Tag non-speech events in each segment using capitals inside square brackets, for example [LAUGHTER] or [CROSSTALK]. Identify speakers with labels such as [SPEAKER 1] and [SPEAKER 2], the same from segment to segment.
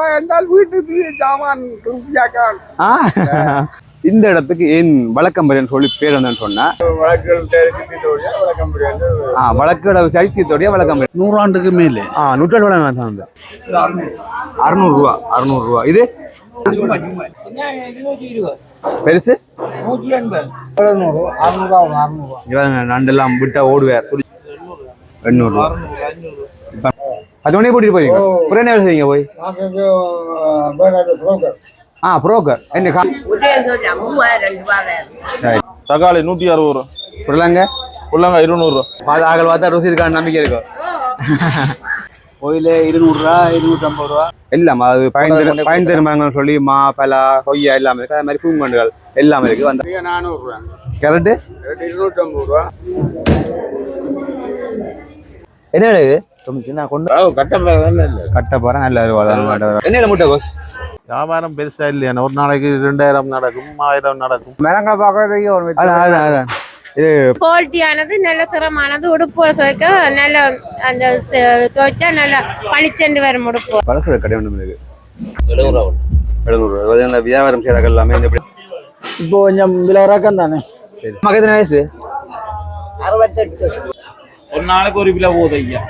[SPEAKER 1] ரூபாய் என்றால் வீட்டுக்கு சாமான் திருப்தியாக்கான்
[SPEAKER 2] ஆ. இந்த இடத்துக்கு ஏன் வழக்கம்பரின்னு சொல்லி பேர் வந்தேன்னு சொன்னா
[SPEAKER 1] வழக்கம்
[SPEAKER 2] வழக்கோட சரித்திரத்தோடைய வழக்கம்பரி
[SPEAKER 3] நூறாண்டுக்கு மேலே.
[SPEAKER 2] ஆ நூற்றாண்டு வழக்கம் வந்து அறுநூறுவா அறுநூறுவா இது? பெருசு? நண்டெல்லாம் விட்டா ஓடுவார் எண்ணூறுவா இப்ப பத்து மணிக்கு கூட்டிட்டு போறீங்க அப்புறம் என்ன வேலை செய்வீங்க போய்? ஆ புரோக்கர் என்ன.
[SPEAKER 4] தக்காளி நூற்றி அறுபது ரூபா.
[SPEAKER 2] புரியலாங்க
[SPEAKER 4] உள்ளங்க இருநூறுவா
[SPEAKER 2] பார்த்து ஆகல் பார்த்தா ருசி இருக்கான்னு நம்பிக்கை இருக்கும்
[SPEAKER 3] கோயில இருநூறுரூவா இருநூற்றம்பது ரூபா.
[SPEAKER 2] எல்லாம் அது பயன் பயன் தரும் மரங்கள்னு சொல்லி மா பலா கொய்யா எல்லாமே இருக்கு. அது மாதிரி பூங்கண்டுகள் எல்லாமே இருக்கு. வந்த
[SPEAKER 1] நானூறுரூவா
[SPEAKER 2] கரெக்டு
[SPEAKER 1] இருநூற்றம்பது ரூபா.
[SPEAKER 2] என்ன விலை இது?
[SPEAKER 3] வியாபாரம் பெருசா இல்லையா ஒரு நாளைக்கு ரெண்டாயிரம் நடக்கும் ஆயிரம் நடக்கும்.
[SPEAKER 1] மரங்களை பார்க்கறதுக்கு ஒரு
[SPEAKER 2] இது
[SPEAKER 5] குவாலிட்டியானது நல்ல தரமானது உடுப்பு துவைக்க நல்ல அந்த துவைச்சா நல்ல பளிச்செண்டு வரும் உடுப்பு.
[SPEAKER 2] பலசர கடை ஒன்று இருக்கு எழுநூறு. அந்த வியாபாரம் செய்யறாங்க எல்லாமே? இந்த
[SPEAKER 1] இப்போ கொஞ்சம் விலை ரகம் தானே?
[SPEAKER 2] எத்தனை வயசு?
[SPEAKER 4] ஒரு நாளைக்கு ஒரு கிலோ போகுது ஐயா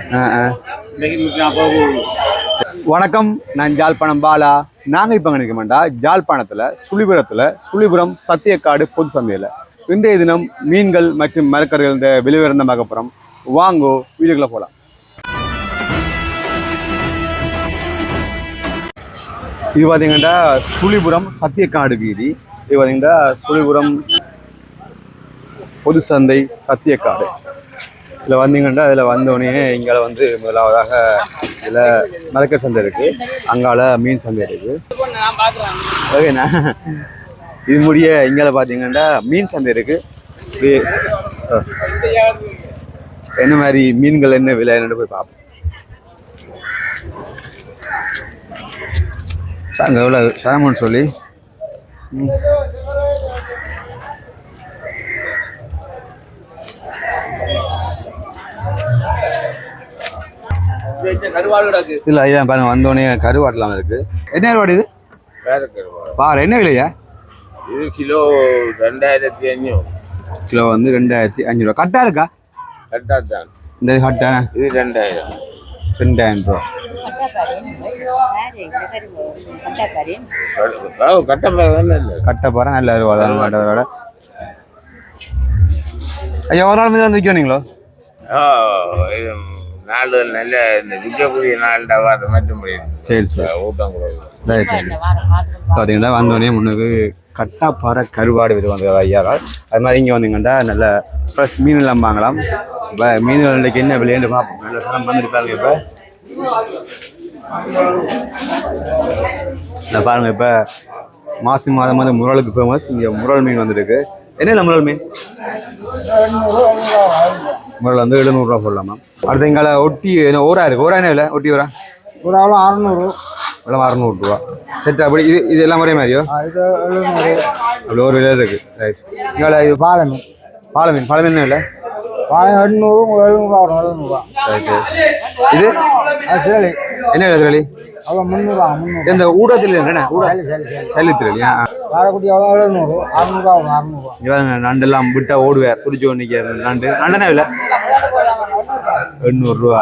[SPEAKER 2] வணக்கம் நான் ஜாழ்ப்பாணம் பாலா. நாங்கள் இப்போ நினைக்க மாட்டா ஜாழ்ப்பாணத்தில் சுழிபுரத்தில் சுழிபுரம் சத்தியக்காடு பொது சந்தையில். இன்றைய தினம் மீன்கள் மற்றும் மரக்கறிகள் இந்த வெளிவரந்த பார்க்க வாங்கோ வீடுகளை போகலாம் இது பார்த்தீங்கன்னா சுழிபுரம் சத்தியக்காடு வீதி. இது பார்த்தீங்கன்னா சுழிபுரம் பொது சந்தை சத்தியக்காடு. இதில் வந்தீங்கன்னா அதில் வந்தோடனே இங்கே வந்து முதலாவதாக இதில் மலக்கர் சந்தை இருக்குது அங்கால மீன் சந்தை இருக்குது ஓகேண்ணா. இது முடிய இங்கே பார்த்தீங்கன்னா மீன் சந்தை இருக்குது என்ன மாதிரி மீன்கள் என்ன விலை என்னன்னு போய் பார்ப்போம். அங்கே எவ்வளோ சாமன் சொல்லி. இல்லை ஐயா பாருங்க வந்தோடனே கருவாட்டெல்லாம் இருக்கு. என்ன கருவாடு இது? பாரு என்ன விலையா?
[SPEAKER 1] இது கிலோ ரெண்டாயிரத்தி அஞ்சூறு
[SPEAKER 2] கிலோ வந்து ரெண்டாயிரத்தி அஞ்சூறுவா கட்டா இருக்கா?
[SPEAKER 1] கரெக்டாக தான்.
[SPEAKER 2] இந்த கட்டா
[SPEAKER 1] இது ரெண்டாயிரம்.
[SPEAKER 2] ரெண்டாயிரம் ரூபா.
[SPEAKER 1] கட்டப்பை தானே இல்லை.
[SPEAKER 2] கட்ட போகிறேன் நல்ல அருவா ஐயா ஒரு நாள் மீது வந்து விற்கிறீங்களோ
[SPEAKER 1] நாலு நல்ல இந்த விற்கக்கூடிய நாள்டா வர மட்டும் முடியும்
[SPEAKER 2] சரி சரி.
[SPEAKER 1] ஊட்டம்
[SPEAKER 2] ரைட் பார்த்தீங்கன்னா வந்தோடனே முன்னுக்கு கட்டாப்பாறை கருவாடு விதை வந்து ஐயாவால் அது மாதிரி இங்கே வந்தீங்கன்னா நல்ல ஃப்ரெஷ் மீன் எல்லாம் வாங்கலாம். இப்போ மீன்கள் இன்றைக்கு என்ன விலைன்னு பார்ப்போம். நல்ல தரம் வந்துட்டு பாருங்க இப்போ. இந்த பாருங்க இப்போ மாசி மாதம் வந்து முரலுக்கு ஃபேமஸ் இங்கே முரல் மீன் வந்துருக்கு. என்ன முரல் மீன்? முரல் வந்து எழுநூறுவா போடலாமா அடுத்து எங்களை ஒட்டி என்ன ஓரா இருக்கு? ஓரா என்ன விலை? ஒட்டி ஓரா?
[SPEAKER 1] ஆள் அறுநூறு.
[SPEAKER 2] எல்லாம் அறுநூறுவா. செட் அப்படி இது இது எல்லாம் ஒரே மாதிரியோ?
[SPEAKER 1] இது எழுநூறு.
[SPEAKER 2] அப்படி ஒரு விலை இருக்கு. ரைட் இங்கே இது
[SPEAKER 1] பாலை மீன்.
[SPEAKER 2] பாலை மீன்
[SPEAKER 1] எண்ணூறு எழுநூறுவா வரும் எழுநூறுவா
[SPEAKER 2] ரைட்டு இது?
[SPEAKER 1] சரி.
[SPEAKER 2] என்ன திரளி?
[SPEAKER 1] அவ்வளோ முந்நூறுவா முந்நூறு.
[SPEAKER 2] இந்த என்ன ஊட
[SPEAKER 1] சரி சரி சரி
[SPEAKER 2] சல்லி திரளி ஆ.
[SPEAKER 1] வாழைக்குட்டி எவ்வளோ எழுநூறு. அறுநூறுவா வரும் அறுநூறுவா
[SPEAKER 2] இவங்க நண்டெல்லாம் விட்டா ஓடுவார். துடிச்சு நிற்கிற நண்டு. நண்டனா விலை? எண்ணூறுரூவா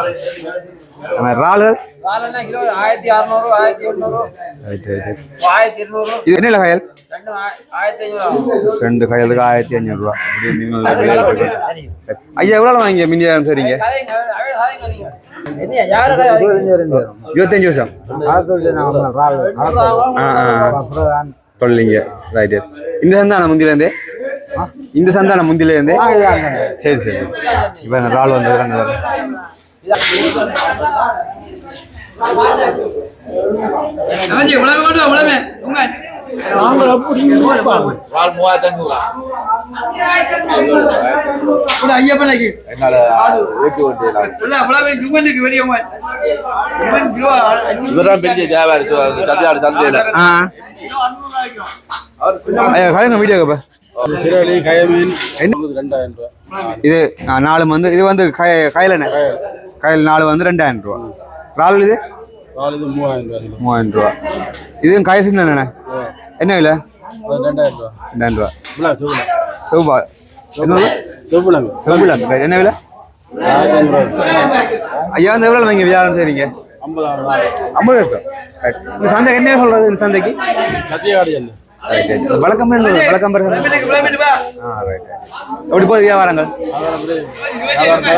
[SPEAKER 2] இறால்கள்
[SPEAKER 6] கிலோ ஆயிரத்தி அறுநூறு ஆயிரத்தி எண்ணூறு.
[SPEAKER 2] ரைட் ரைட்
[SPEAKER 6] ஆயிரத்தி இருநூறு.
[SPEAKER 2] இது என்ன காயல்?
[SPEAKER 6] ரெண்டு
[SPEAKER 2] காயலுக்கு ஆயிரத்தி அஞ்சூறுரூவா ஐயா எவ்வளோ வாங்கிய மினியாரம் சரிங்க. இருபத்தஞ்சு வருஷம். ஆ ஆ சொல்லிங்க ரைட்டு இந்த சந்தான முந்திலேருந்தே இந்த சந்தான முந்திலேருந்தே சரி சரி. இப்போ இந்த ரால் வந்து
[SPEAKER 1] பால் மூவாயிரத்தி அஞ்சூறு
[SPEAKER 3] இவர்தான் பெரிய வியாபாரி கத்தியாடு சந்தையில.
[SPEAKER 2] ஆ. ஐயா கலைங்க வீடியோ இப்போ
[SPEAKER 3] திரளி கயமீன்
[SPEAKER 2] என்ன
[SPEAKER 3] ரெண்டாயிரம் ரூபாய்
[SPEAKER 2] இது ஆ, நாலு வந்து இது வந்து கய கயல் நாலு வந்து ரெண்டாயிரம் ரூபா. ரால் இது?
[SPEAKER 4] காலையில் மூவாயிரம் கிலோ.
[SPEAKER 2] மூவாயிரம் ரூபா. இதுவும் காய் சின்ன என்ன விலை?
[SPEAKER 4] ரெண்டாயிரம் ரூபா.
[SPEAKER 2] ரெண்டாயிரம் ரூபா. செவ்வா.
[SPEAKER 4] செவ்விழங்கு.
[SPEAKER 2] செவ்வளம் என்ன விலை? ஐயா இந்த எவ்வளோ நீங்கள் வியாபாரம் செய்றீங்க ஐம்பது வருஷம். இந்த சந்தைக்கு என்ன சொல்றது இந்த சந்தைக்கு. வழக்கம் வழக்கம் எப்படி போகுது வியாபாரங்கள்?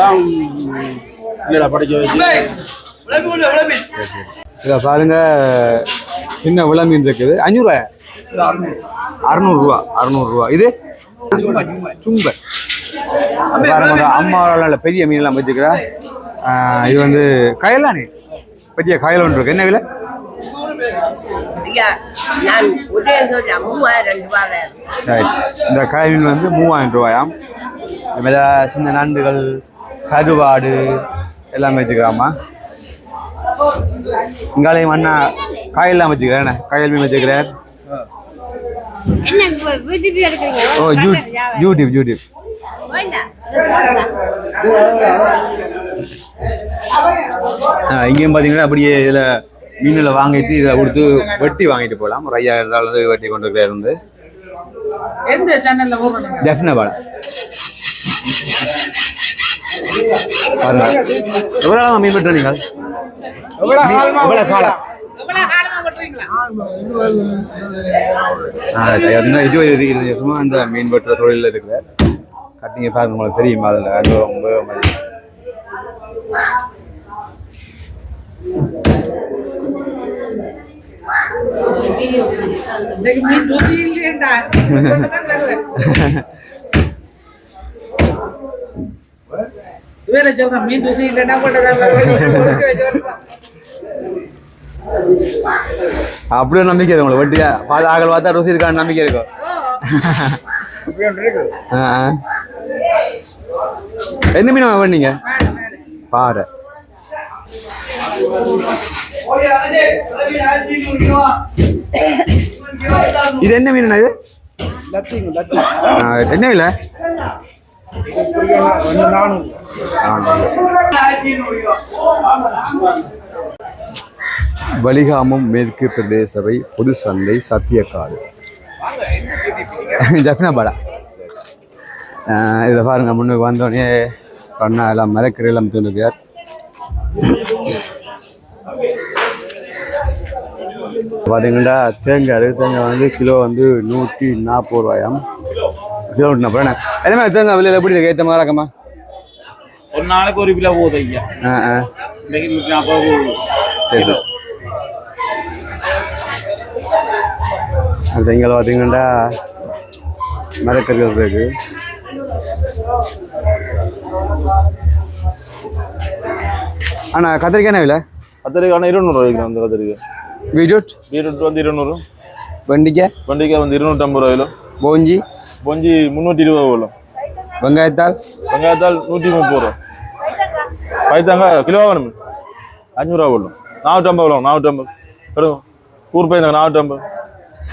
[SPEAKER 4] தான் இல்லைடா படிக்க வச்சு.
[SPEAKER 2] இதை பாருங்க. சின்ன விள மீன் இருக்குது. அஞ்சூறுவா அறுநூறுவா அறுநூறுவா. இது? சும்பை பாருங்க அம்மாவால பெரிய மீன்லாம் வச்சுக்கிறா. இது வந்து கயலானே பெரிய கயல் ஒன்று இருக்கு. என்ன விலை. இந்த கயல் மீன் வந்து மூவாயிரம் ரூபாயாம். சின்ன நண்டுகள் கருவாடு எல்லாமே வச்சுக்கிறாமா இங்காலையும் அண்ணா காயெல்லாம் வச்சுக்கிறேன் என்ன? காயல் மீன் வச்சுக்கிறார். ஓ யூடியூப் யூடியூப். இங்கேயும் பார்த்தீங்கன்னா அப்படியே இதில் மீனில் வாங்கிட்டு இதை கொடுத்து வெட்டி வாங்கிட்டு போகலாம். ஒரு ஐயாயிரம் டாலர் வெட்டி கொண்டு வந்து
[SPEAKER 6] எந்த சேனல்ல
[SPEAKER 2] பாருங்க. எவ்வளோ மீன் வெட்டுற நீங்கள் எவ்வளோ காலம் சும்மா அந்த மீன் வெட்டுற தொழிலில் இருக்கிற கட்டிங்க பாருங்க உங்களுக்கு தெரியுமா அதில்? அனுபவம் உபயோகம்
[SPEAKER 6] இன்னைக்கு மீன் [LAUGHS] [LAUGHS] வேற சொல்றேன் மீன் ருசி இல்லைன்னா [LAUGHS]
[SPEAKER 2] அப்படியே நம்பிக்கை இருக்கு உங்களுக்கு வெட்டியா? பார்த்து ஆகல் பார்த்தா ருசி இருக்கான்னு நம்பிக்கை இருக்கும் [LAUGHS] ஆ, ஆ. என்ன மீன் பண்ணீங்க பாறை. இது என்ன மீன் இது? ஆ, என்ன விலை? வலிகாமம் மேற்கு பிரதேச சபை பொது சந்தை சத்தியக்காடு. [LAUGHS] ஜஃப்னாபாடா இதை பாருங்க முன்னுக்கு வந்தோடனே பண்ணா எல்லாம் மரக்கறி எல்லாம் தூண்டுக்கார் பார்த்தீங்கன்னா தேங்காய் இருக்கு தேங்காய் வந்து கிலோ வந்து நூற்றி நாற்பது ரூபாயாம். கிலோ நூற்றி நாற்பது என்ன என்ன மாதிரி தேங்காய் விலையில் எப்படி இருக்கு ஏற்ற மாதிரி இருக்கமா
[SPEAKER 4] ஒரு நாளைக்கு ஒரு கிலோ போகுது ஐயா
[SPEAKER 2] ஆ ஆ சரி சரி அடுத்து இங்கே பார்த்தீங்கன்னா மரக்கறிகள் இருக்கு அண்ணா கத்திரிக்காய் விலை
[SPEAKER 4] கத்திரிக்காய் இருநூறு வைக்கிறேன் அந்த கத்திரிக்காய்
[SPEAKER 2] பீட்ரூட்
[SPEAKER 4] பீட்ரூட் வந்து இருநூறு
[SPEAKER 2] வெண்டிக்காய்
[SPEAKER 4] வெண்டைக்காய் வந்து இருநூற்றம்பது ரூபா கிலோ
[SPEAKER 2] போஞ்சி
[SPEAKER 4] பொஞ்சி முந்நூற்றி இருபது கிலோ
[SPEAKER 2] வெங்காயத்தாள்
[SPEAKER 4] வெங்காயத்தால் நூற்றி முப்பது ரூபா. பைத்தாங்காய் கிலோ வேணும். அஞ்சூறுவா போடணும் நானூற்றம்பது கிலோ நானூற்றம்பது. எடுங்க ஊர் பையந்தாங்க நானூற்றம்பது.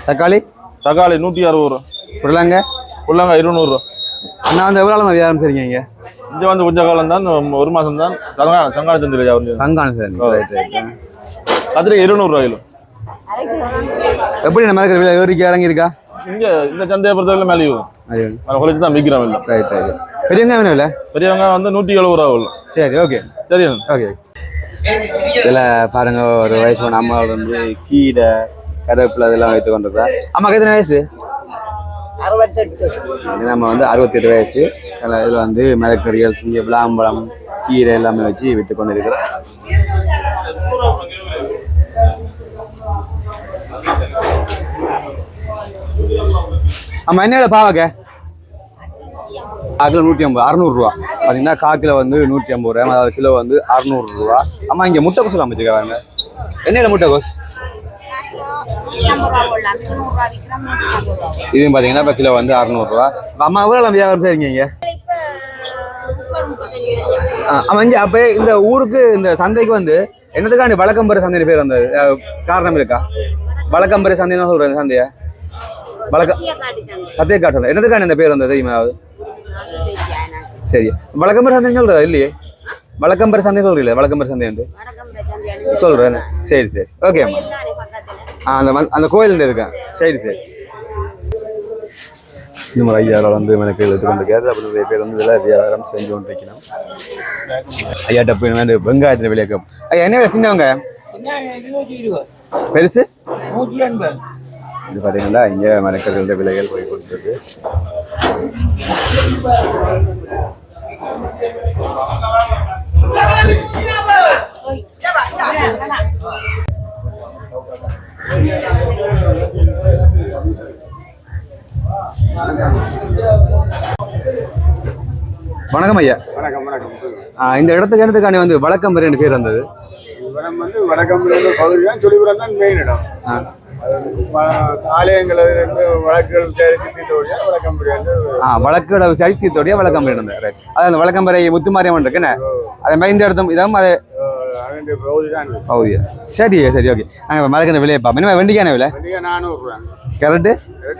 [SPEAKER 2] தக்காளி?
[SPEAKER 4] தக்காளி நூற்றி அறுபது ரூபா.
[SPEAKER 2] உருளைங்க
[SPEAKER 4] உள்ளாங்க இருநூறுவா
[SPEAKER 2] அண்ணா வந்து எவ்வளோ நாள் வியாபாரம் செய்றீங்க இங்கே?
[SPEAKER 4] வந்து கொஞ்ச காலம் தான் ஒரு மாதம் தான். சங்கா சங்காள சந்தையில் வந்து
[SPEAKER 2] சங்கான சார் ரைட் ரைட்
[SPEAKER 4] கத்திரிக்காய் இருநூறுவா கிலோ.
[SPEAKER 2] எப்படி நம்ம மரக்கறி விலை ஏறிக்கி இறங்கி இருக்கா
[SPEAKER 4] இங்கே இந்த சந்தையை பொறுத்தவரை மேலே அதை குறைச்சி தான் விற்கிறோம் இல்லை
[SPEAKER 2] ரைட் ரைட் பெரிய வெங்காயம் என்ன விலை
[SPEAKER 4] பெரிய வெங்காயம் வந்து நூற்றி எழுபது ரூபா உள்ள
[SPEAKER 2] சரி ஓகே
[SPEAKER 4] சரி
[SPEAKER 2] ஓகே இதில் பாருங்க ஒரு வயசு போன அம்மா வந்து கீரை கருவேப்பிலை இதெல்லாம் வைத்து கொண்டிருக்கா அம்மாக்கு எத்தனை வயசு?
[SPEAKER 7] அறுபத்தெட்டு.
[SPEAKER 2] நம்ம வந்து அறுபத்தெட்டு வயசு. அதில் இதில் வந்து மரக்கறிகள் சிங்க விளாம்பழம் கீரை எல்லாமே வச்சு விற்று கொண்டு இருக்கிறோம் ஆமாம் என்ன விலை பாவாக்க? காக்கில் நூற்றி ஐம்பது அறநூறுரூவா பார்த்தீங்கன்னா காக்கில் வந்து நூற்றி ஐம்பது ரூபா அதாவது கிலோ வந்து அறநூறுரூவா ஆமாம் இங்கே முட்டைக்கோஸ் எல்லாம் வச்சுக்கிறாங்க என்ன முட்டைக்கோஸ்? இதுவும் பார்த்தீங்கன்னா இப்போ கிலோ வந்து அறநூறுரூவா அம்மா எவ்வளோ வியாபாரம் செய்றீங்க இங்கே? ஆமாம் இங்கே அப்போ இந்த ஊருக்கு இந்த சந்தைக்கு வந்து என்னதுக்காண்டி வழக்கம்பரை சந்தைன்னு பேர் வந்தது? காரணம் இருக்கா? வழக்கம்பரை சந்தைன்னு சொல்கிறேன் சந்தையை. வழக்க சத்தியக்காட்டு சந்தை என்னதுக்காண்டி இந்த பேர் வந்தது தெரியுமா? சரி வழக்கம்பரை சந்தைன்னு சொல்கிறதா இல்லையே. வழக்கம்பரை சந்தை சொல்கிறீங்களே வழக்கம்பரை சந்தை வந்து சொல்கிறேன் சரி சரி. ஓகேம்மா ஆ அந்த அந்த கோயில் இருக்கேன் சரி சரி. இந்த மாதிரி ஐயாவில் வந்து எனக்கு எடுத்து கொண்டு கேது அப்படி நிறைய பேர் வந்து இதில் வியாபாரம் செஞ்சு கொண்டு இருக்கணும் ஐயாட்ட போய் வந்து வெங்காயத்தில் விலைய கேட்போம். ஐயா என்ன விலை? சின்ன வெங்காயம்? பெருசு? இது பார்த்தீங்கன்னா இங்கே மரக்கறிகளோட விலைகள் போய் கொடுத்துருக்கு வணக்கம் ஐயா.
[SPEAKER 8] வணக்கம் வணக்கம்.
[SPEAKER 2] ஆ, இந்த இடத்துக்கு இடத்துக்காண்டி வந்து வழக்கம் ரெண்டு பேர் வந்தது?
[SPEAKER 8] வந்து வடக்கம் பகுதி தான் சொல்லிபுரம் தான் மெயின் இடம் வழக்குகள் தயாரித்து தீர்த்தோடைய
[SPEAKER 2] இருந்தது. ரைட் அது அந்த வழக்கம்பறை முத்துமாரியம்மன் இருக்குன்னு அதே மாதிரி இந்த இடத்தும் இதான் அது. பகுதியா சரி சரி ஓகே. நாங்கள் மறக்கிற விலையை பார்ப்போம். இனிமேல் வெண்டிக்கான விலை?
[SPEAKER 8] நானூறுரூவா.
[SPEAKER 2] கேரட்டு?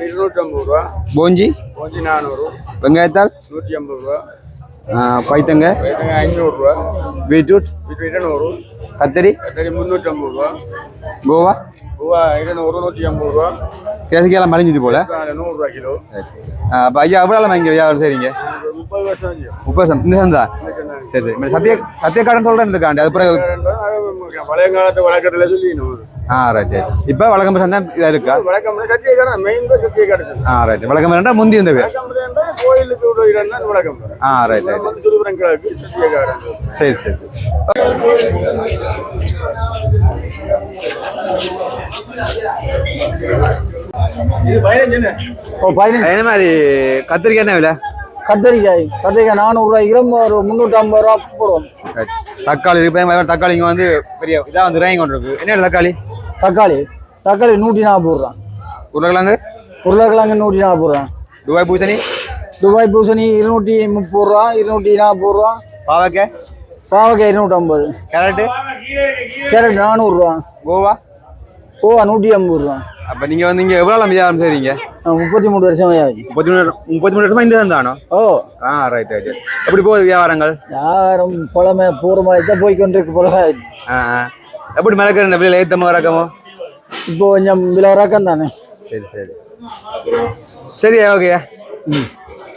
[SPEAKER 8] இருநூற்றம்பது ரூபா.
[SPEAKER 2] போஞ்சி?
[SPEAKER 8] கொஞ்சம் நானூறு.
[SPEAKER 2] வெங்காயத்தாள்
[SPEAKER 8] நூற்றி ஐம்பது ரூபா
[SPEAKER 2] பைத்தங்க?
[SPEAKER 8] ஐநூறுரூவா.
[SPEAKER 2] பீட்ரூட்?
[SPEAKER 8] இது இருநூறு.
[SPEAKER 2] கத்தரி?
[SPEAKER 8] கத்தரி முந்நூற்றம்பது ரூபா.
[SPEAKER 2] கோவா?
[SPEAKER 8] ரூபா இருநூறு நூற்றி ஐம்பது ரூபா.
[SPEAKER 2] தேசிக்காலம் மறைஞ்சது போல.
[SPEAKER 8] நூறுரூவா கிலோ.
[SPEAKER 2] அப்போ ஐயா எவ்வளோ இங்கே வியாபாரம் செய்றீங்க?
[SPEAKER 8] முப்பது வருஷம்.
[SPEAKER 2] முப்பது வருஷம். இந்த சந்தா? சரி சரி. இந்த சத்திய சத்தியக்காரன் சொல்கிறேன் இதுக்காண்டி அது பிறகு
[SPEAKER 8] பழைய காலத்து வழக்கத்தில் சொல்லி
[SPEAKER 2] ஆ ரைட் இப்போ வழக்கம் சந்தா இதாக இருக்கா?
[SPEAKER 8] வழக்கம் சத்தியக்காரன் மெயின் தான் சத்தியக்காரன்
[SPEAKER 2] ஆ ரைட் வழக்கம் ரெண்டா முந்தி இருந்த பேர்
[SPEAKER 8] கோயிலுக்கு வழக்கம்
[SPEAKER 2] ஆ ரைட் ரைட்
[SPEAKER 8] கிழக்கு சத்தியக்காரன்
[SPEAKER 2] சரி சரி.
[SPEAKER 8] இது பதினஞ்சு
[SPEAKER 6] ஓ பதினஞ்சு.
[SPEAKER 2] என்ன மாதிரி கத்திரிக்காய் என்ன விலை?
[SPEAKER 6] கத்திரிக்காய் கத்திரிக்காய் நானூறுரூவா இரும்பு ஒரு முந்நூற்றி ஐம்பது ரூபா போடுவோம்.
[SPEAKER 2] தக்காளி இருக்கு தக்காளி இங்கே வந்து பெரிய இதாக வந்து ரேங்கி கொண்டு இருக்கு என்ன தக்காளி?
[SPEAKER 6] தக்காளி. தக்காளி நூற்றி நாற்பது ரூபா.
[SPEAKER 2] உருளைக்கிழங்கு?
[SPEAKER 6] உருளைக்கிழங்கு நூற்றி நாற்பது ரூபா.
[SPEAKER 2] துபாய் பூசணி?
[SPEAKER 6] துபாய் பூசணி இருநூற்றி முப்பது ரூபா இருநூற்றி நாற்பது ரூபா.
[SPEAKER 2] பாவக்காய்?
[SPEAKER 6] பாவக்காய் இருநூற்றம்பது.
[SPEAKER 2] கேரட்டு?
[SPEAKER 6] கேரட் நானூறுரூவா
[SPEAKER 2] கோவா?
[SPEAKER 6] கோவா நூற்றி ஐம்பது ரூபா.
[SPEAKER 2] அப்போ நீங்கள் வந்து இங்கே எவ்வளோ வியாபாரம் செய்றீங்க?
[SPEAKER 6] முப்பத்தி மூணு வருஷம்
[SPEAKER 2] முப்பத்தி மூணு முப்பத்தி மூணு வருஷமா இந்த தானோ
[SPEAKER 6] ஓ.
[SPEAKER 2] ஆ ரைட் ரைட் எப்படி போகுது வியாபாரங்கள்?
[SPEAKER 6] யாரும் புலமை பூர்வமாக தான் போய் கொண்டிருக்கு போல
[SPEAKER 2] ஆ. எப்படி மிளக்கிற விலையில் ஏற்றமோ இறக்கமோ
[SPEAKER 6] இப்போ கொஞ்சம் விலை ரக்கம் தானே?
[SPEAKER 2] சரி சரி. சரி ஓகே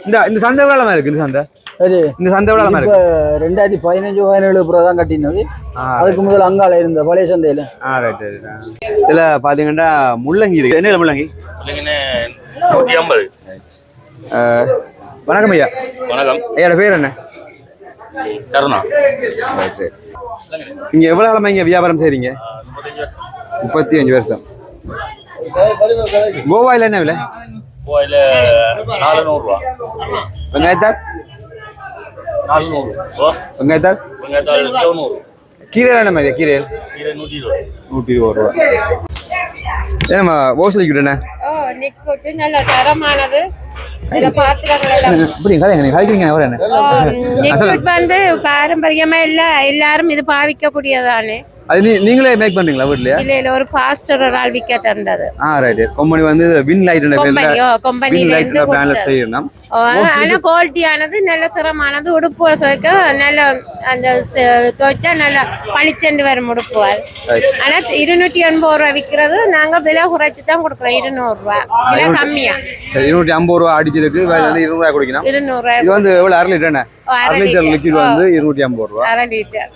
[SPEAKER 2] இந்த இந்த சந்தை எவ்வளோ இருக்கு இந்த சந்தை?
[SPEAKER 6] சரி.
[SPEAKER 2] இந்த சந்தை எவ்வளோ இருக்கு?
[SPEAKER 6] ரெண்டாயிரத்தி பதினஞ்சு பதினேழு அப்புறம் தான் கட்டினது அதுக்கு முதல் அங்கால இருந்த பழைய சந்தையில்.
[SPEAKER 2] ஆ ரைட் ரைட் இதில் பார்த்தீங்கன்னா முள்ளங்கி இருக்கு. என்ன முள்ளங்கி?
[SPEAKER 9] நூற்றி ஐம்பது.
[SPEAKER 2] வணக்கம் ஐயா.
[SPEAKER 9] வணக்கம்.
[SPEAKER 2] ஐயாட பேர் என்ன?
[SPEAKER 9] தருணா
[SPEAKER 2] இங்க எவ்வளவு காலமா இங்க வியாபாரம் செய்றீங்க? முப்பத்தி அஞ்சு வருஷம். கோவாயில் என்ன விலை?
[SPEAKER 9] கோயில நாலு நூறுரூவா
[SPEAKER 2] வெங்காயத்தாள்?
[SPEAKER 9] நாலு நூறு
[SPEAKER 2] வெங்காயத்தாள்?
[SPEAKER 9] தொண்ணூறு
[SPEAKER 2] கீரை என்ன மாதிரி? கீரை?
[SPEAKER 9] கீரை நூற்றி இருபது.
[SPEAKER 2] நூற்றி இருபது ரூபா. ஏன்னா ஓசலி கிட்டண்ணே
[SPEAKER 5] ஓ நிக்கோட்டு நல்ல தரமானது. வந்து பாரம்பரியமா இல்ல எல்லாரும் இது பாவிக்கக்கூடியதானே?
[SPEAKER 2] அது நீங்களே மேக் பண்றீங்களா வீட்லயா?
[SPEAKER 5] இல்ல இல்ல ஒரு பாஸ்டர் ஒரு ஆள் விக்க தந்தது
[SPEAKER 2] ஆ ரைட் கம்பெனி வந்து வின் லைட்
[SPEAKER 5] கொம்பனி ஓ
[SPEAKER 2] வின்
[SPEAKER 5] கொம்பனில
[SPEAKER 2] லைட் பிராண்ட்ல. செய்யணும்.
[SPEAKER 5] ஆனா குவாலிட்டியானது நல்ல தரமானது உடுப்பு சுவைக்க நல்ல அந்த துவைச்சா நல்ல பளிச்செண்டு வரும்
[SPEAKER 2] Right.
[SPEAKER 5] ஆனா இருநூற்றி எண்பது ரூபா விக்கிறது நாங்க விலை குறைச்சு தான் கொடுக்குறோம் இருநூறு ரூபா. விலை கம்மியா.
[SPEAKER 2] சரி இருநூற்றி ஐம்பது ரூபா அடிச்சதுக்கு வேலை வந்து இருநூறு ரூபாய் குடிக்கணும்.
[SPEAKER 5] இருநூறு ரூபாய்
[SPEAKER 2] இது வந்து எவ்வளவு? அரை லிட்டர்
[SPEAKER 5] அரை
[SPEAKER 2] லிட்டர். லிக்விட். வந்து இருநூற்றி ஐம்பது ரூபா.
[SPEAKER 5] அரை லிட்டர்.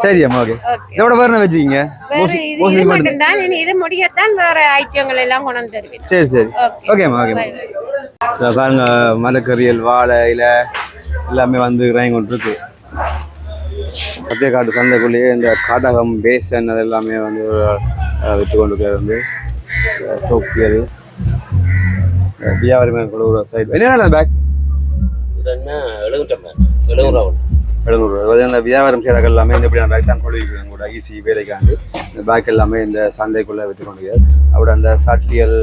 [SPEAKER 2] சரி அம்மா ஓகே. இதோட வேற என்ன மோஸ்ட்லி
[SPEAKER 5] இது
[SPEAKER 2] மட்டும்
[SPEAKER 5] இனி இது முடியத்தான் வேற ஐட்டங்கள் எல்லாம் கொண்டு வந்து தருவேன்.
[SPEAKER 2] சரி சரி.
[SPEAKER 5] Okay.
[SPEAKER 2] ஓகேம்மா ஓகேம்மா
[SPEAKER 5] Bye.
[SPEAKER 2] இதை பாருங்க மரக்கறியல் வாழை இலை எல்லாமே வந்து இறங்கி கொண்டு இருக்கு. சத்தியக்காட்டு சந்தைக்குள்ளேயே இந்த காடகம் பேசன் அது எல்லாமே வந்து விற்று கொண்டு இருக்கிறது வந்து அஹ், வியாபாரி மேற்கொள்ள ஒரு சைடு என்ன பேக் எழுநூறு அதாவது இந்த வியாபாரம் செய்கிறார்கள் எல்லாமே இந்த இப்படியான பேக் தான் கொள்விக்கிறேன் கூட ஈஸி வேலைக்காண்டு. இந்த பேக் எல்லாமே இந்த சந்தைக்குள்ளே விற்று கொண்டு அப்படி அந்த சட்டியல்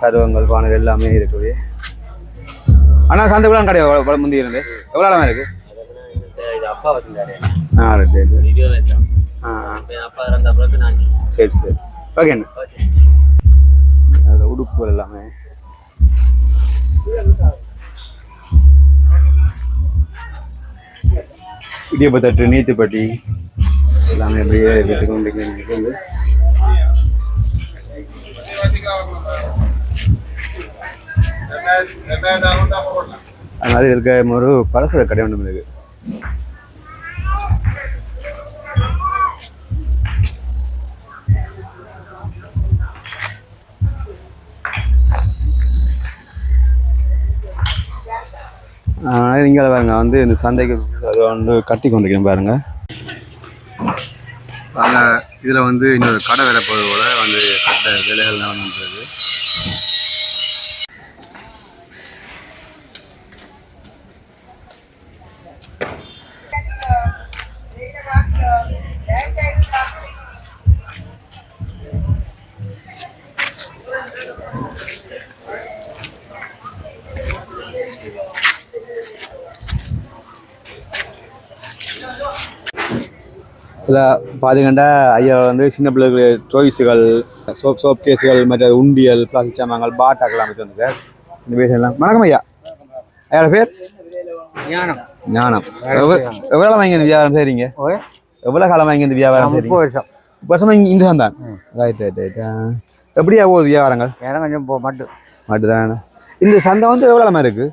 [SPEAKER 2] சருவங்கள் பானைகள் எல்லாமே இருக்குது. ஆனால் சந்தைக்குள்ள கிடையாது. முந்தி இருந்து? எவ்வளோ அளவாக இருக்கு?
[SPEAKER 9] இது அப்பா வச்சிருந்தாரு.
[SPEAKER 2] ஆ
[SPEAKER 9] இருபது வயசு. இப்ப அப்பா இறந்த பிறகு நான்
[SPEAKER 2] சரி சரி. ஓகே அண்ணா. அது உடுப்புகள் எல்லாமே. இடியப்பத்தட்டு நீத்துப்பட்டி எல்லாமே அப்படியே விற்று கொண்டு அதனால இருக்க ஒரு பலசர கடை ஒன்று இருக்கு. அதனால இங்கே பாருங்க வந்து இந்த சந்தைக்கு அதை வந்து கட்டி கொண்டிருக்கேன் பாருங்க. அதில் இதில் வந்து இன்னொரு கடை வேலை போகிறதோட வந்து கட்ட விலைகள்லாம் வந்துருக்கு பார்த்தீங்கன்னா ஐயா வந்து சின்ன பிள்ளைகளுக்கு டாய்ஸுகள் சோப் சோப் கேஸுகள் மற்ற உண்டியல் பிளாஸ்டிக் சாமான்கள் பாட்டாக்கெல்லாம் அமைத்து வந்துருக்கார் இந்த பேர் எல்லாம். வணக்கம் ஐயா. ஐயாவோட பேர்?
[SPEAKER 6] ஞானம்.
[SPEAKER 2] ஞானம். எவ்வளோ வாங்கி இந்த வியாபாரம் செய்றீங்க? எவ்வளோ காலம் வாங்கி இந்த வியாபாரம்
[SPEAKER 6] முப்பது வருஷம்.
[SPEAKER 2] வருஷமா இங்க இந்த தான். ரைட் ரைட் ரைட் எப்படியா போகுது வியாபாரங்கள்?
[SPEAKER 6] எனக்கு கொஞ்சம் போ மட்டும்
[SPEAKER 2] மட்டும்தானே இந்த சந்தை வந்து எவ்வளோ மாதிரி இருக்கு?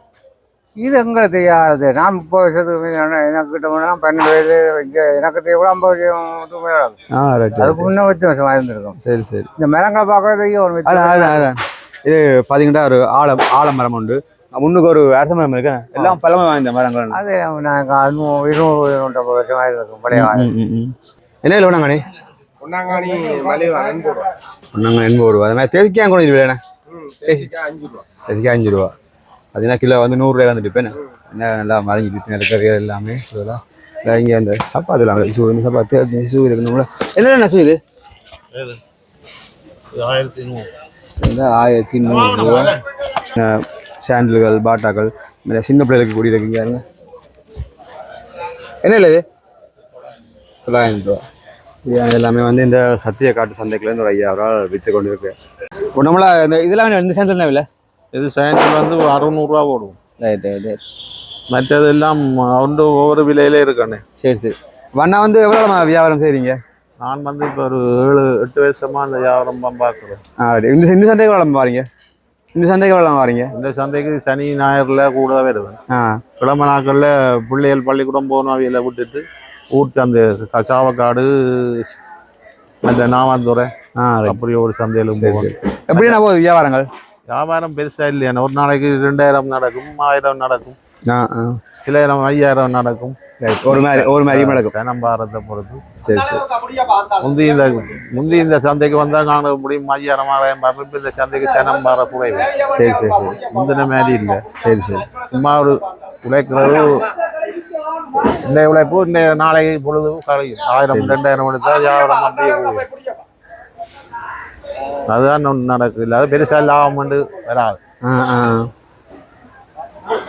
[SPEAKER 6] இது எங்களுக்கு தெரியாது நான் முப்பது வருஷத்துக்கு எனக்கு கிட்ட போனால் பன்னெண்டு வயது இங்கே எனக்கு எவ்வளோ ஐம்பது வருஷத்துக்கு மேல அதுக்கு முன்னே வச்சு வருஷம் இருந்திருக்கும்.
[SPEAKER 2] சரி சரி.
[SPEAKER 6] இந்த மரங்களை பார்க்கறதுக்கு ஒரு.
[SPEAKER 2] அதான் இது பார்த்தீங்கன்னா ஒரு ஆல ஆலமரம் உண்டு. முன்னுக்கு ஒரு அரச மரம் இருக்கு எல்லாம் பழமை வாய்ந்த மரங்கள்
[SPEAKER 6] அது நாங்கள் அதுவும் இருநூறு இருநூற்றம்பது வருஷம் ஆயிருக்கும் பழைய.
[SPEAKER 2] என்ன இல்லை வேணாங்கண்ணே
[SPEAKER 8] பொன்னாங்கானி மலிவா ரூபா.
[SPEAKER 2] ஒன்றாங்க எண்பது ரூபா. அது மாதிரி தேசிக்காய் கூட இல்லைண்ணே
[SPEAKER 8] தேசிக்கா அஞ்சு ரூபா.
[SPEAKER 2] தேசிக்காய் அஞ்சு ரூபா. பார்த்தீங்கன்னா கிலோ வந்து நூறுரூவா வந்துட்டு இப்போ என்ன? நல்லா மறைஞ்சிட்டு இருக்கிற எல்லாமே இதெல்லாம் இங்கே அந்த சப்பாத்துலாம் ஷூ இந்த சப்பாத்து ஷூ இருக்கணும்ல என்னென்ன ஷூ இது?
[SPEAKER 3] ஆயிரத்தி நூறு.
[SPEAKER 2] ஆயிரத்தி நூறுரூவா சாண்டில்கள் பாட்டாக்கள் இந்த சின்ன பிள்ளைகளுக்கு கூடி இருக்குங்க பாருங்க. என்ன இல்லை இது? தொள்ளாயிரம் ரூபா. எல்லாமே வந்து இந்த சத்திய காட்டு சந்தைக்குலேருந்து ஒரு ஐயாயிரம் ரூபா விற்று கொண்டு இருக்கு உடம்புல இந்த இதெல்லாம் இந்த சாண்டில் என்ன விலை?
[SPEAKER 3] இது சாயந்தரம் வந்து அறுநூறுவா போடுவோம்
[SPEAKER 2] ரைட் ரைட்
[SPEAKER 3] மற்றது எல்லாம் ஒன்று ஒவ்வொரு விலையில இருக்கானே
[SPEAKER 2] சரி சரி வண்ணா வந்து எவ்வளோ வியாபாரம் செய்கிறீங்க
[SPEAKER 3] நான் வந்து இப்போ ஒரு ஏழு எட்டு வருஷமா இந்த வியாபாரம் பார்க்குறேன்
[SPEAKER 2] ஆ. இந்த இந்த சந்தைக்கு எவ்வளோ வாரீங்க இந்த சந்தைக்கு எவ்வளோ வாரீங்க
[SPEAKER 3] இந்த சந்தைக்கு சனி ஞாயிறுல கூட வருவேன்
[SPEAKER 2] ஆ
[SPEAKER 3] கிழமை நாட்களில் பிள்ளைகள் பள்ளிக்கூடம் போகணும் அவையில விட்டுட்டு ஊட்டு அந்த க- சாவக்காடு அந்த நாவாந்துறை
[SPEAKER 2] ஆ
[SPEAKER 3] அப்படி ஒரு சந்தையிலும்
[SPEAKER 2] சரி
[SPEAKER 3] போவேன்
[SPEAKER 2] எப்படின்னா போகுது வியாபாரங்கள்
[SPEAKER 3] வியாபாரம் பெருசா இல்லையா? ஒரு நாளைக்கு ரெண்டாயிரம் நடக்கும் ஆயிரம் நடக்கும் சிலாயிரம் ஐயாயிரம் நடக்கும்.
[SPEAKER 2] ஒரு மாதிரி ஒரு மாதிரி நடக்கும்.
[SPEAKER 3] சனம் பாரத்தை பொறுத்து.
[SPEAKER 2] சரி சரி.
[SPEAKER 3] முந்தி இந்த முந்தி இந்த சந்தைக்கு வந்தா காண முடியும். ஐயாயிரம் ஆறாயிரம் பார்ப்போம். இப்போ இந்த சந்தைக்கு சனம் பார குறைவு.
[SPEAKER 2] சரி சரி சரி.
[SPEAKER 3] முந்தின மாதிரி இல்லை.
[SPEAKER 2] சரி சரி.
[SPEAKER 3] சும்மா ஒரு உழைக்கிறது. இந்த உழைப்பு இந்த நாளைக்கு பொழுது கழியும். ஆயிரம் ரெண்டாயிரம் எடுத்தா வியாபாரம் அப்படியே அதுதான் ஒண்ணு நடக்குது. இல்லை அது பெருசா லாபம் வந்து வராது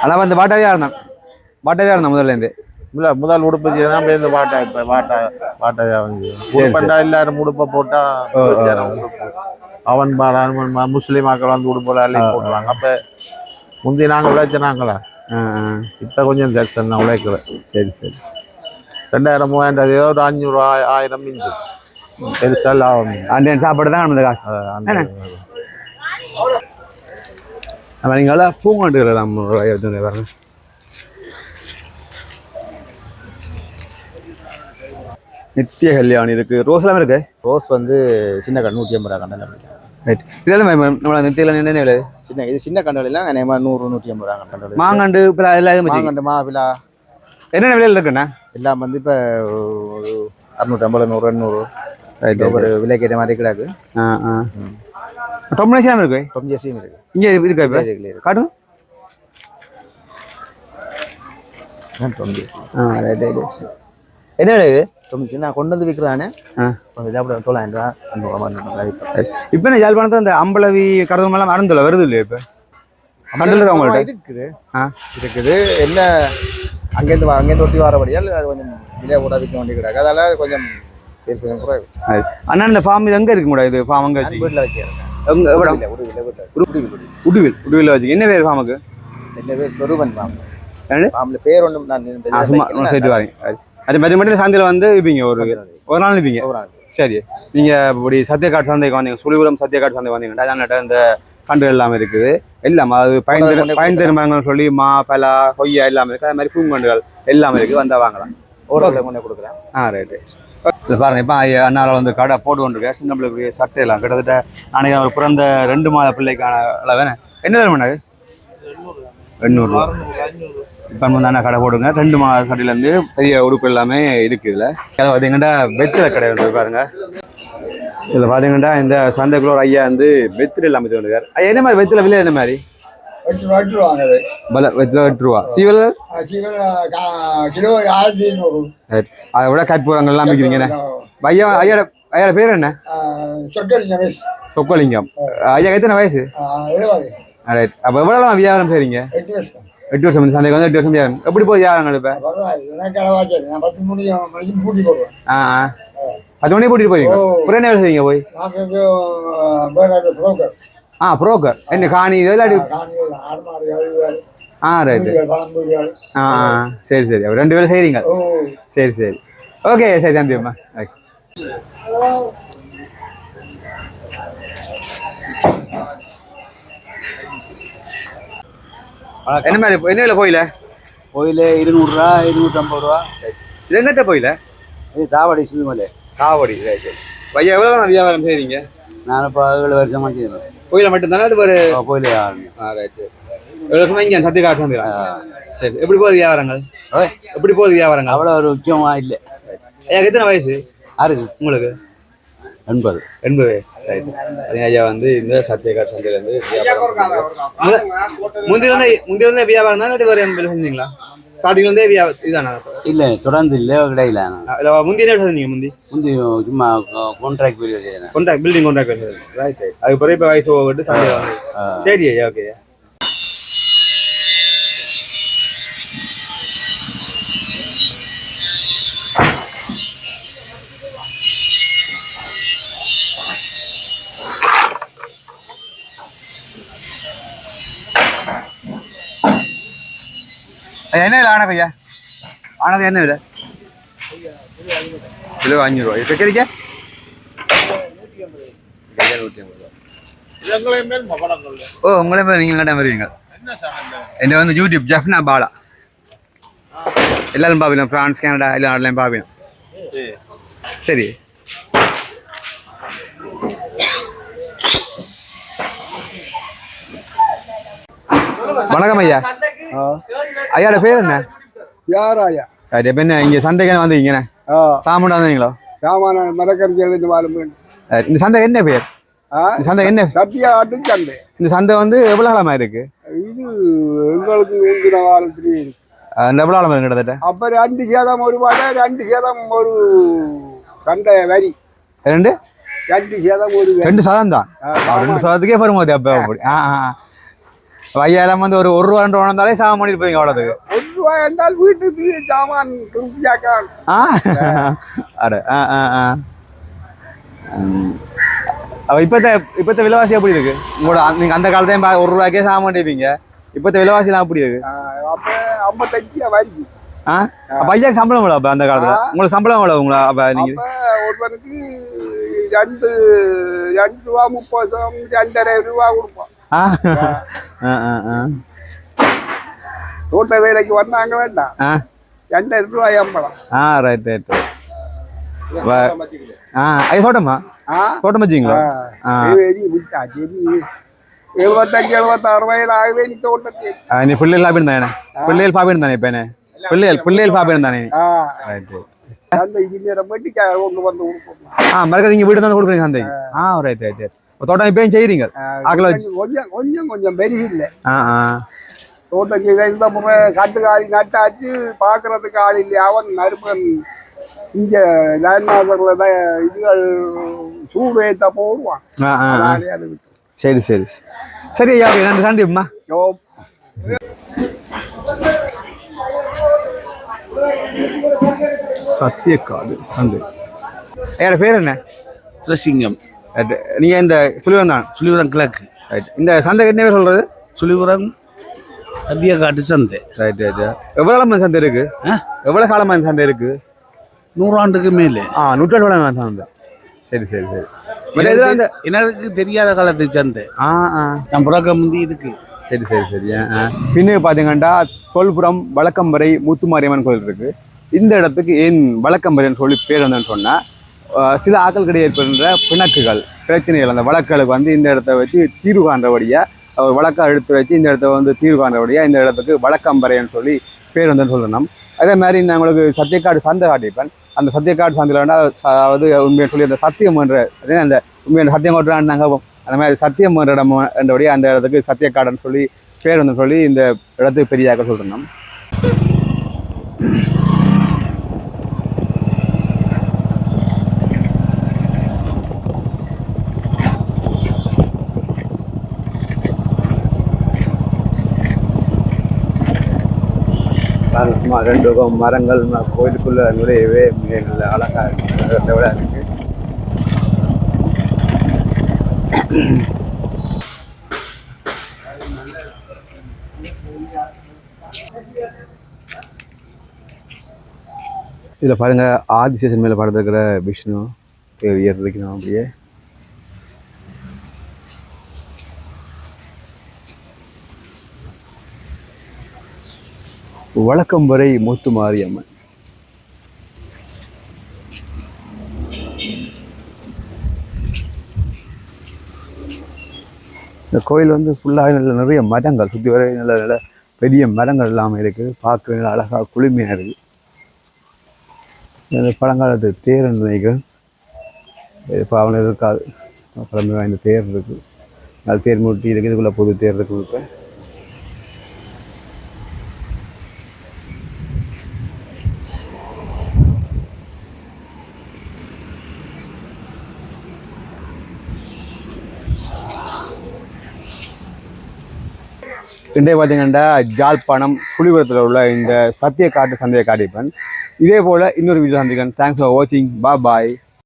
[SPEAKER 2] ஆனால் வந்து பாட்டாவே இருந்தேன் பாட்டாவே இருந்தேன் முதல்ல இருந்து?
[SPEAKER 3] இல்ல முதல் உடுப்பு தான் போய் இந்த பாட்டா இப்ப பாட்டா வந்து? உடுப்பண்டா எல்லாரும் உடுப்பை போட்டா ஜனம் உடுப்பு. அவன் பாடான் முஸ்லீம் மக்கள் வந்து உடுப்புல அள்ளி போடுறாங்க அப்ப முந்தி நாங்க உழைச்சினாங்களா இப்ப கொஞ்சம் ஜெக்ஷன் நான் உழைக்கல.
[SPEAKER 2] சரி சரி.
[SPEAKER 3] ரெண்டாயிரம் மூவாயிரம் ஏதோ ஒரு அஞ்சூறு ஆய- ஆயிரம் மிஞ்சு பெருசா லாபம்.
[SPEAKER 2] அண்ட் சாப்பாடு தான் நம்ம காசு.
[SPEAKER 3] அந்த
[SPEAKER 2] நம்ம நீங்கள் பூங்கொண்டுகள் நம்ம பாருங்க. நித்திய கல்யாணி இருக்கு ரோஸ் எல்லாம் இருக்கு?
[SPEAKER 10] ரோஸ் வந்து சின்ன கண்டு நூற்றி ஐம்பது ரூபா கண்டில்
[SPEAKER 2] ரைட் இதெல்லாம் நம்ம- நம்மள நித்தியில என்ன விலை?
[SPEAKER 10] சின்ன இது சின்ன கண்டலாம் நேமா நூறு நூற்றி ஐம்பது ரூபா கண்டல்
[SPEAKER 2] மாங்கண்டு இப்போ எல்லாம்.
[SPEAKER 10] மாங்கண்டு மாவிலா.
[SPEAKER 2] என்னென்ன விலையில் இருக்குண்ணா?
[SPEAKER 10] எல்லாம் வந்து இப்போ அறுநூற்றம்பது நூறு ஒவ்வொரு விலைக்கு ஏற்ற மாதிரி கிடாது
[SPEAKER 2] ஆ ஆ. டொமினேஷன் இருக்கு?
[SPEAKER 10] கொம்ஜேசியும் இருக்கு.
[SPEAKER 2] இங்கே இருக்கா இப்போ காட்டும்? என்ன விலை இது?
[SPEAKER 10] கொம்ஜேசி நான் கொண்டு வந்து விற்கிறானே கொஞ்சம் சாப்பிட தொள்ளாயிரம் ரூபா.
[SPEAKER 2] இப்போ என்ன யாழ்ப்பாணத்தில் அந்த அம்பளவி கருதம் எல்லாம் மறந்துல வருது இல்லையா இப்போ? கண்டல் இருக்கா
[SPEAKER 10] இருக்குது.
[SPEAKER 2] ஆ.
[SPEAKER 10] இருக்குது. என்ன அங்கேருந்து அங்கேருந்து ஒட்டி வரபடியால் அது கொஞ்சம் விலையை கூட விற்க வேண்டி கிடக்கு. அதால கொஞ்சம் சரி.
[SPEAKER 2] அண்ணா இந்த ஃபார்ம் இது எங்கே இருக்கு கூட இது ஃபார்ம்
[SPEAKER 10] நான்
[SPEAKER 2] வச்சு எங்க எவ்வளோ
[SPEAKER 10] உடுவில உடுவில.
[SPEAKER 2] வச்சு என்ன பேர் ஃபார்முக்கு
[SPEAKER 10] என்ன பேர்? சொருபன்
[SPEAKER 2] என்னது?
[SPEAKER 10] பாம்புல பேர் ஒன்றும் நான்
[SPEAKER 2] சும்மா சேர்த்து வரேன். அது. மாதிரி மட்டும் சந்தையில் வந்து இருப்பீங்க ஒரு ஒரு நாள் இருப்பீங்க. சரி. நீங்க இப்படி சத்தியக்காட்டு சந்தைக்கு வந்தீங்க. சுழிபுரம் சத்தியக்காட்டு சந்தை வந்தீங்கன்னா அதான்ட்ட இந்த கண்டு எல்லாம் இருக்குது. எல்லாம் அது பயன் பயன் தரும் மரங்கள் சொல்லி மா பலா கொய்யா எல்லாம் இருக்கு. அது மாதிரி பூங்கண்டுகள் எல்லாம் இருக்கு. வந்தா வாங்கலாம்.
[SPEAKER 10] நாள் கொண்டு கொடுக்குறேன்.
[SPEAKER 2] ஆ ரைட்டு இல்லை பாருங்க இப்போ ஐயா அண்ணாவில் வந்து கடை போட்டு கொண்டிருக்கேன். சின்ன பிள்ளைக்கு சட்டை எல்லாம் கிட்டத்தட்ட அன்றைக்கி அவர் பிறந்த ரெண்டு மாத பிள்ளைக்கான அளவு என்ன வேணும் பண்ணாது எண்ணூறுரூவா இப்போ வந்து அண்ணா கடை போடுங்க ரெண்டு மாத கடையிலேருந்து பெரிய உடுப்பு எல்லாமே இருக்குது இதில். இதில் பார்த்தீங்கன்னா வெத்தில கடை வந்து பாருங்க. இதில் பார்த்தீங்கன்னா இந்த சந்தைக்குள்ள ஒரு ஐயா வந்து வெத்தில எல்லாம் வச்சு வந்துருக்காரு. ஐயா என்ன மாதிரி வெத்தில விலை என்ன மாதிரி?
[SPEAKER 8] எட்டு ரூபா அது
[SPEAKER 2] பல வெத்தில எட்டு ரூபா. சீவல்?
[SPEAKER 8] சீவல் கிலோ ஆயிரத்தி ஐநூறு.
[SPEAKER 2] அதை விட கற்பூரங்கள் எல்லாம் விற்கிறீங்கண்ணே ஐயா ஐயாட ஐயாட பேர் என்ன?
[SPEAKER 8] சொக்கரிங்க மிஸ்
[SPEAKER 2] சொக்கலிங்கம். ஐயா எத்தனை வயசு? ரைட். அப்போ எவ்வளோ வியாபாரம் செய்றீங்க?
[SPEAKER 8] எட்டு வருஷம்.
[SPEAKER 2] எட்டு வருஷம் வந்து சந்தைக்கு வந்து எட்டு வருஷம் வியாபாரம். எப்படி போகுது வியாபாரங்கள் இப்போ?
[SPEAKER 8] நான் பத்து மணிக்கு மணிக்கு பூட்டி போடுவேன்.
[SPEAKER 2] ஆ ஆ. பத்து மணி போட்டிட்டு போறீங்க
[SPEAKER 8] ஓ.
[SPEAKER 2] அப்புறம் என்ன வேலை செய்வீங்க போய்?
[SPEAKER 8] நான் கொஞ்சம் வேறு புரோக்கர்
[SPEAKER 2] ஆ புரோக்கர் என்ன காணி இது இல்லாட்டி
[SPEAKER 8] காணிகள் ஆடு மாடு கழுவுகள்
[SPEAKER 2] ஆ ரைட்டு ஆ சரி சரி அப்ப ரெண்டு வேலை செய்கிறீங்க சரி சரி ஓகே சரி தம்பியம்மா ஓகே என்ன மாதிரி என்ன வேலை கோயில
[SPEAKER 10] கோயில் இருநூறுரூவா இருநூற்றம்பது ரூபா
[SPEAKER 2] இது எங்கிட்ட கோயில
[SPEAKER 10] இது தாவடி சிறுமலை
[SPEAKER 2] காவடி ரைட்டு பையன் எவ்வளோ வியாபாரம் செய்றீங்க
[SPEAKER 10] நான் இப்போ ஏழு வருஷமா செய்யணும்
[SPEAKER 2] கோயில மட்டும்தானே? ஒரு
[SPEAKER 10] கோயில்
[SPEAKER 2] எவ்வளோ வருஷமா இங்கே சத்திய காட்டு சரி எப்படி போகுது வியாபாரங்கள்?
[SPEAKER 10] ஓய்.
[SPEAKER 2] எப்படி போகுது வியாபாரங்கள்?
[SPEAKER 10] அவ்வளோ ஒரு முக்கியமா இல்லை.
[SPEAKER 2] ஐயா எத்தனை வயசு?
[SPEAKER 10] யாருக்கு
[SPEAKER 2] உங்களுக்கு?
[SPEAKER 10] எண்பது.
[SPEAKER 2] எண்பது வயசு. ரைட் அது ஐயா வந்து இந்த சத்தியகாட் சந்தையிலேருந்து முந்தி இருந்த முந்தி இருந்த வியாபாரம் தான் இல்லாட்டி வேறு வேலை செஞ்சீங்களா? ஸ்டார்டிங்ல இருந்தே வியாபாரம் இதானா?
[SPEAKER 10] இல்லை தொடர்ந்து இல்லை கிடையில
[SPEAKER 2] முந்தி என்ன செஞ்சீங்க முந்தி?
[SPEAKER 10] முந்தி சும்மா contract period
[SPEAKER 2] contract building contract right right அதுக்கு பிறகு இப்போ வயசு சந்தை வாங்க சரி ஓகே என்ன விலை ஆனது ஐயா ஆனது என்ன விலை? கிலோ அஞ்சூறு ரூபாய். இப்போ கிடைக்க நூற்றி ஐம்பது ஓ உங்களே மாதிரி நீங்கள் நட வருவீங்க என்ன வந்து யூடியூப் ஜஃப்னா பாலா. எல்லாரும் பாப்பினோம் ஃப்ரான்ஸ் கனடா எல்லா நாட்டிலையும் பாப்பினோம் சரி. வணக்கம் ஐயா. ஐயாட பேர் என்ன?
[SPEAKER 8] யாராயா
[SPEAKER 2] அது எப்ப என்ன? இங்கே சந்தைக்கு வந்தீங்கண்ணே சாமுண்டா வந்தீங்களோ?
[SPEAKER 8] சாமான மரக்கறிகள் இருந்து வாழும்
[SPEAKER 2] இந்த சந்தை என்ன பேர்? சந்தை என்ன?
[SPEAKER 8] சத்தியா ஆட்டு சந்தை.
[SPEAKER 2] இந்த சந்தை வந்து எவ்வளோ காலமா இருக்கு?
[SPEAKER 8] இது எங்களுக்கு முந்தின காலத்திலேயே இருக்கு.
[SPEAKER 2] எவ்வளோ காலமா இருக்கு கிட்டத்தட்ட?
[SPEAKER 8] அப்ப ரெண்டு சேதம் ஒரு பாட ரெண்டு சேதம் ஒரு சந்தை வரி.
[SPEAKER 2] ரெண்டு?
[SPEAKER 8] ரெண்டு சேதம் ஒரு
[SPEAKER 2] ரெண்டு சதம் தான். ரெண்டு சதத்துக்கே வரும்போது அப்போ. அப்படி ஆ. ஐயாயிரம் வந்து ஒரு ஒரு ரூபா ரெண்டு ரூபா இருந்தாலே சாமம் பண்ணிட்டு போய்ங்க அவ்வளோதுக்கு
[SPEAKER 8] ஒரு ரூபாய் இருந்தால் வீட்டுக்கு சாமான்
[SPEAKER 2] ஆ. அட ஆ ஆ ஆ. இப்பத்த இப்பத்த விலைவாசி எப்படி இருக்கு? உங்களோட நீங்க அந்த காலத்தையும் ஒரு ரூபாய்க்கே சாமான் பண்ணிருப்பீங்க இப்பத்த விலைவாசிலாம் எப்படி இருக்கு?
[SPEAKER 8] அப்ப ஐம்பத்தஞ்சு வரி.
[SPEAKER 2] ஆ? அப்ப ஐயாக்கு சம்பளம் எவ்வளோ அப்ப அந்த காலத்துல? உங்களுக்கு சம்பளம் எவ்வளோ உங்களா அப்ப நீங்க?
[SPEAKER 8] அப்ப ஒருவனுக்கு ரெண்டு ரெண்டு ரூபா முப்பது ரெண்டரை ரூபா கொடுப்போம். தோட்ட வேலைக்கு வந்தாங்க வேண்டாம்
[SPEAKER 2] ஆ.
[SPEAKER 8] ரெண்டரை ரூபாய் சம்பளம்
[SPEAKER 2] ஆ ரைட் ரைட் ஆ ஐயா தோட்டமா?
[SPEAKER 8] ஆ.
[SPEAKER 2] தோட்டம் வச்சிங்களா ஆ.
[SPEAKER 8] சரி விட்டா சரி எழுபத்தஞ்சு எழுபத்தாறு வயது ஆகுது நீ தோட்டத்தில்.
[SPEAKER 2] ஆ, நீ பிள்ளைகள் பாப்பின்னு தானே? பிள்ளைகள் பாப்பின்னு தானே இப்போ என்ன? பிள்ளைகள் பிள்ளைகள் பாப்பின்னு தானே? தோட்டம் இப்பயும் செய்கிறீங்க ஆக்களை வச்சு.
[SPEAKER 8] கொஞ்சம் கொஞ்சம் கொஞ்சம் பெரிய இல்லை தோட்டம் செய்த இந்த முறை நட்டாச்சு பார்க்கறதுக்கு ஆள் இல்லை அவன் நறுப்பன் இங்க லேண்ட்மார்க்கர்ல தான் இதுகள் சூடு ஏத்த போடுவான்
[SPEAKER 2] சரி சரி. சரி ஐயா நன்றி சந்திப்போம்மா
[SPEAKER 8] யோ.
[SPEAKER 2] சத்தியக்காடு சந்தை. ஐயோட பேர் என்ன?
[SPEAKER 10] திருசிங்கம்
[SPEAKER 2] Right. நீங்க இந்த சுழிவன் தான்.
[SPEAKER 10] சுழிபுரம் கிழக்கு.
[SPEAKER 2] ரைட் இந்த சந்தைக்கு என்ன பேர் சொல்றது?
[SPEAKER 10] சுழிபுரம் சத்தியக்காட்டு சந்தை.
[SPEAKER 2] ரைட் ரைட் எவ்வளோ காலமா இந்த சந்தை இருக்கு? எவ்வளோ காலமா இந்த சந்தை இருக்கு?
[SPEAKER 8] நூறாண்டுக்கு மேலே.
[SPEAKER 2] ஆ நூற்றாண்டு பழமையான சந்தை. சரி சரி சரி. அந்த
[SPEAKER 8] எனக்கு தெரியாத காலத்து சந்தை.
[SPEAKER 2] ஆ ஆ.
[SPEAKER 8] நான் பிறக்க முந்தி இருக்கு.
[SPEAKER 2] சரி சரி சரி. ஆ. பின்னுக்கு பார்த்தீங்கன்னா தொல்புரம் வழக்கம்பறை முத்துமாரியம்மன் கோயில் இருக்கு. இந்த இடத்துக்கு ஏன் வழக்கம்பறைன்னு சொல்லி பேர் வந்தேன்னு சொன்னால் சில ஆக்களுக்கிடையே ஏற்படுகின்ற பிணக்குகள். பிரச்சனைகள். அந்த வழக்குகளுக்கு வந்து இந்த இடத்த வச்சு தீர்வு காண்றபடியாக ஒரு வழக்கை எடுத்து வச்சு இந்த இடத்த வந்து தீர்வு காண்றபடியாக இந்த இடத்துக்கு வழக்கம்பறைன்னு சொல்லி பேர் வந்து சொல்லணும். அதே மாதிரி நான் உங்களுக்கு சத்தியக்காடு சந்தை காட்டிப்பேன் அந்த சத்தியக்காடு சந்தையில் வந்து அதாவது உண்மையை சொல்லி அந்த சத்தியம் என்ற அந்த உண்மையான சத்தியம் கொட்டுறான்னு நாங்கள் அந்த மாதிரி சத்தியம் என்ற இடம் என்றபடியாக அந்த இடத்துக்கு சத்தியக்காடுன்னு சொல்லி பேர் வந்து சொல்லி இந்த இடத்துக்கு பெரியாக சொல்லணும் சும்மா ரெண்டு பக்கம் மரங்கள் கோயிலுக்குள்ளே நுழையவே மிக நல்ல அழகாக இருக்குது அதை இருக்குது இதில் பாருங்க ஆதிசேஷன் மேலே படுத்துருக்கிற விஷ்ணு பேர் ஏறிக்கணும் அப்படியே. வழக்கம் வரை மூத்து மாரியம்மன் இந்த கோயில் வந்து ஃபுல்லாக நல்ல நிறைய மரங்கள் சுற்றி வர நல்ல நல்ல பெரிய மரங்கள் இல்லாமல் இருக்குது பார்க்க நல்ல அழகாக குளுமையாக இருக்குது இந்த பழங்காலத்து தேர் நினைக்கிறேன். பாவனை இருக்காது. பழமை வாய்ந்த தேர் இருக்குது அது தேர் மூட்டி இருக்குது இதுக்குள்ளே பொது தேர் இருக்குது இப்போ இன்றைய பார்த்தீங்கன்னா ஜாழ்ப்பாணம் புலிபுரத்தில் உள்ள இந்த சத்திய காட்டு சந்தையை காட்டிப்பேன் இதே போல் இன்னொரு வீடியோ சந்திக்கிறேன். தேங்க்ஸ் ஃபார் வாட்சிங் பா பாய்